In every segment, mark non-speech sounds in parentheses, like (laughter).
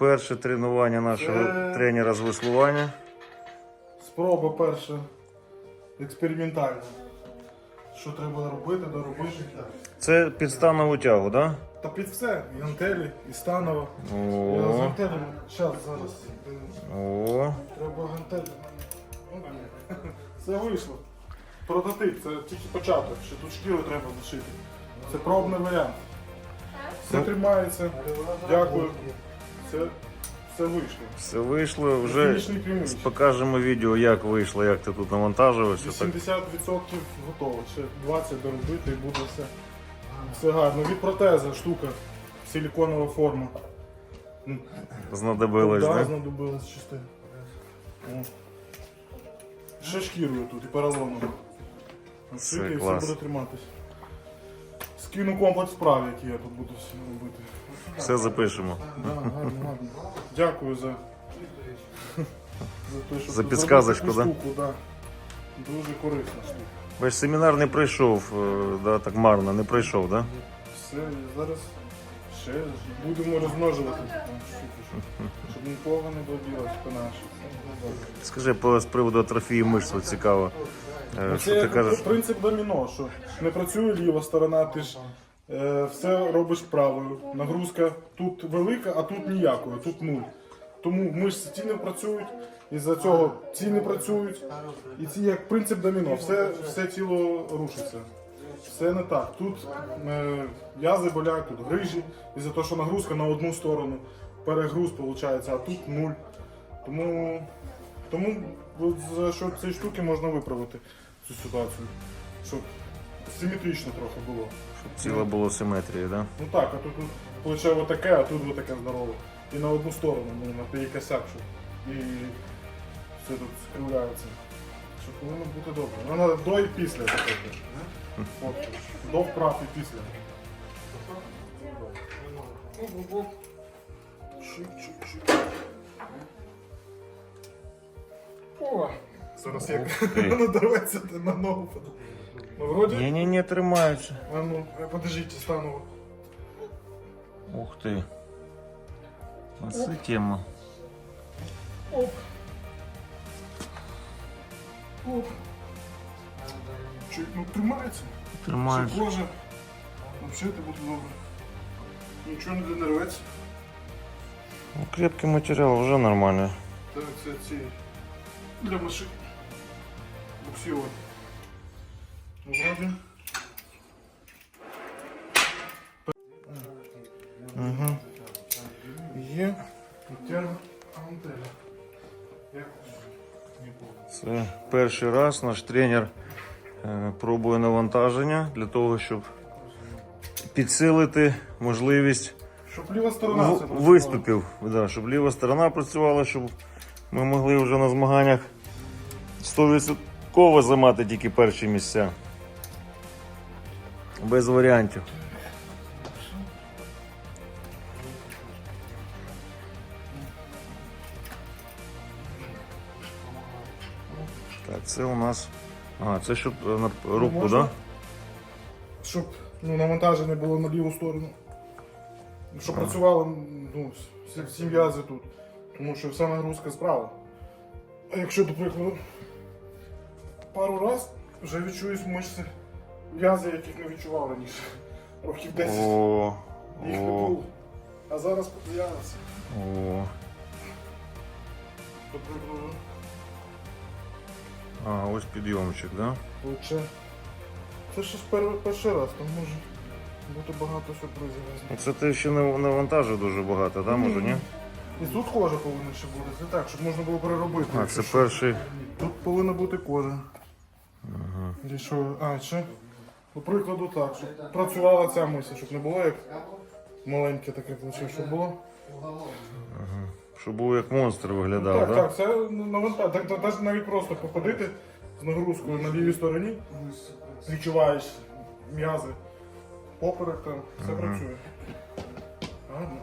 Перше тренування нашого Це- тренера з веслування. Спроба перша експериментальна. Що треба робити, доробити. Це під станову тягу, так? Та під все. І гантелі, і станова. Да? Я з гантелями. Щас, зараз. о. Треба гантелі. (laughs) Все вийшло. Прототип, це тільки початок. Ще тут шкіру треба зашити. Це пробний варіант. Все Ну. тримається. Дякую. Все, все вийшло. Все вийшло. Вже Фінішний прямий. покажемо відео, як вийшло, як ти тут навантажувався. Так. 80% готово. Ще 20 доробити і буде все. Все гарно. Від протеза штука. Силіконова форма. Знадобилось, да, так? знадобилось частина. О. Ще шкірою тут і поролоном. Шити, і все клас. буде триматись. Скину комплекс справ, які я тут буду всі робити. Все запишемо. Да, гарно, гарно. Дякую за, за те, що За тут підсказочку, зробив да? штуку, да? Дуже корисна штука. Бач, семінар не пройшов, е, да, так марно, не пройшов, так? Да? Все, і зараз ще будемо розмножувати штуку, щоб, щоб нікого не добіла спина. щоб- Скажи по з приводу атрофії мишць, от цікаво. Е, Що Це кажеш? принцип доміно, що не працює ліва сторона, ти ж е, все робиш правою. Нагрузка тут велика, а тут ніякої, тут нуль. Тому мишці ті не працюють, із-за цього ці не працюють. І ці як принцип доміно, все, все тіло рушиться. Все не так. Тут е, язи болять, тут грижі, із-за того, що нагрузка на одну сторону, перегруз виходить, а тут нуль. Тому, тому от за що цієї штуки можна виправити цю ситуацію, щоб симетрично трохи було. Тіло було симетрії, так? Да? Ну так, а тут плече отаке, а тут отаке здорове. І на одну сторону, ну, на той косяк, щоб і все тут скривляється. Що повинно бути добре. Ну, треба до і після таке. От, до вправ і після. Шик-шик-шик. О! Зараз як воно дарветься на ногу. Ну, вроді. Ні, ні, ні, тримаються. А ну, подождите, стану. Ух ти. Оце тема. Оп. Оп. Чуть, ну тримається. Тримаєш. Ще кожа. Взагалі це буде добре. Нічого не донерветься. Ну, крепкий матеріал, вже нормально. Так, це ці для машин. Буксировать. Ну, вроді. Угу. Є. Тягне антенна. Це перший раз наш тренер е, пробує навантаження для того, щоб підсилити можливість Щоб ліва сторона виступів. Да, щоб ліва сторона працювала, щоб ми могли вже на змаганнях 100% займати тільки перші місця. Без варіантів. Так, це у нас. Ага, це щоб е, на руку, так? Щоб ну, навантаження було на ліву сторону. Щоб працювало ну, всі, всі м'язи тут. Тому що вся нагрузка справа. А якщо, до прикладу, пару раз вже відчуюсь мишці м'язи, яких не відчував раніше. (laughs) Років 10 О, їх не о, було. А зараз з'явилося. о. А, ось підйомчик, да? плече. Це ще ж перший раз, там може бути багато сюрпризів. Ну, Це ти ще не навантажив дуже багато, да, може, ні? І тут кожа повинна ще бути. Це так, щоб можна було переробити. А, це перший. Тут повинна бути кожа. І що? А, ще? До прикладу так, щоб працювала ця мисля, щоб не було як маленьке таке плече, щоб було. Щоб був як монстр виглядав, так, да? так, це навантаж. Так, так, навіть- навіть просто походити з нагрузкою на лівій стороні, відчуваєш м'язи, поперек там, все працює. Гарно.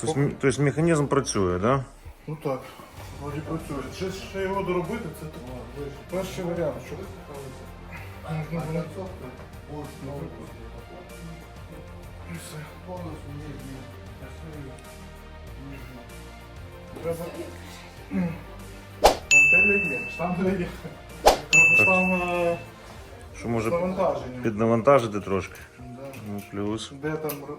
Тобто, м- тобто механізм працює, да? Ну так, вроді працює. Ще, ще його доробити, це так, перший варіант, щоб можна було. І все. треба. Антенна є, штанга є. Треба саме Що може навантаження. піднавантажити трошки. Да. Ну, плюс. Де там р-?